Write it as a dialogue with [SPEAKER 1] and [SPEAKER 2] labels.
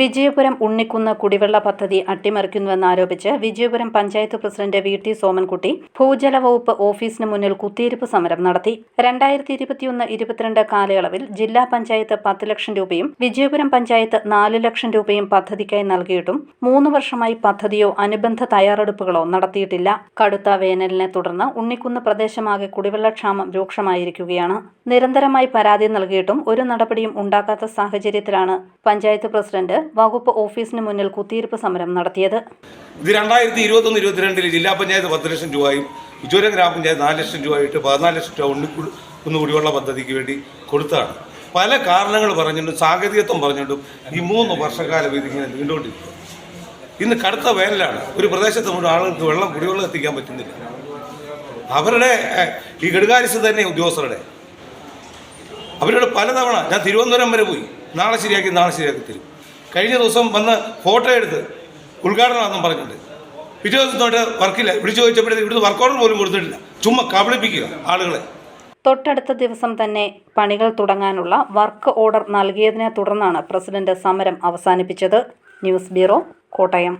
[SPEAKER 1] വിജയപുരം ഉണ്ണിക്കുന്ന് കുടിവെള്ള പദ്ധതി അട്ടിമറിക്കുന്നുവെന്നാരോപിച്ച് Vijayapuram panchayat president V T Somankutty ഭൂജല വകുപ്പ് ഓഫീസിന് മുന്നിൽ കുത്തിയിരിപ്പ് സമരം നടത്തി. രണ്ടായിരത്തി ഇരുപത്തിയൊന്ന് ഇരുപത്തിരണ്ട് കാലയളവിൽ ജില്ലാ പഞ്ചായത്ത് പത്ത് ലക്ഷം രൂപയും വിജയപുരം പഞ്ചായത്ത് നാല് ലക്ഷം രൂപയും പദ്ധതിക്കായി നൽകിയിട്ടും മൂന്ന് വർഷമായി പദ്ധതിയോ അനുബന്ധ തയ്യാറെടുപ്പുകളോ നടത്തിയിട്ടില്ല. കടുത്ത വേനലിനെ തുടർന്ന് ഉണ്ണിക്കുന്ന് പ്രദേശമാകെ കുടിവെള്ളക്ഷാമം രൂക്ഷമായിരിക്കുകയാണ്. നിരന്തരമായി പരാതി നൽകിയിട്ടും ഒരു നടപടിയും ഉണ്ടാക്കാത്ത സാഹചര്യത്തിലാണ് പഞ്ചായത്ത് പ്രസിഡന്റ് വകുപ്പ് ഓഫീസിന് മുന്നിൽ കുത്തിയിരിപ്പ് സമരം നടത്തിയത്.
[SPEAKER 2] ഇത് രണ്ടായിരത്തി ഇരുപത്തൊന്ന് ഇരുപത്തിരണ്ടിൽ ജില്ലാ പഞ്ചായത്ത് പത്ത് ലക്ഷം രൂപയും ഉജ്ജ്വലം ഗ്രാമപഞ്ചായത്ത് നാല് ലക്ഷം രൂപയായിട്ട് പതിനാല് ലക്ഷം രൂപ ഉണ്ണിക്കുൾ ഒന്ന് കുടിവെള്ള പദ്ധതിക്ക് വേണ്ടി കൊടുത്തതാണ് പല കാരണങ്ങൾ പറഞ്ഞിട്ടും സാങ്കേതികത്വം പറഞ്ഞിട്ടും ഈ മൂന്ന് വർഷക്കാലം ഇതിങ്ങനെ നീണ്ടുകൊണ്ടിരിക്കും ഇന്ന് കടുത്ത വേനലാണ്. ഒരു പ്രദേശത്ത് മുഴുവൻ ആളുകൾക്ക് വെള്ളം കുടിവെള്ളം എത്തിക്കാൻ പറ്റുന്നില്ല. അവരുടെ ഈ ഘടുകാരിസ് തന്നെ ഉദ്യോഗസ്ഥരുടെ. അവരോട് പലതവണ ഞാൻ തിരുവനന്തപുരം വരെ പോയി. നാളെ ശരിയാക്കി നാളെ ശരിയാക്കി തരും. കഴിഞ്ഞ ദിവസം വന്ന് ഫോട്ടോ എടുത്ത് ഉദ്ഘാടനമാണെന്നും പറഞ്ഞിട്ടുണ്ട്. പിറ്റേ ദിവസം തൊട്ട് വർക്കില്ല. വിളിച്ചു ചോദിച്ചപ്പോഴത്തേക്ക് ഇവിടുന്ന് വർക്ക് ഓർഡർ പോലും കൊടുത്തിട്ടില്ല. ചുമ്മാ കബളിപ്പിക്കുക ആളുകളെ.
[SPEAKER 1] തൊട്ടടുത്ത ദിവസം തന്നെ പണികൾ തുടങ്ങാനുള്ള വർക്ക് ഓർഡർ നൽകിയതിനെ തുടർന്നാണ് പ്രസിഡന്റ് സമരം അവസാനിപ്പിച്ചത്. News bureau Kottayam.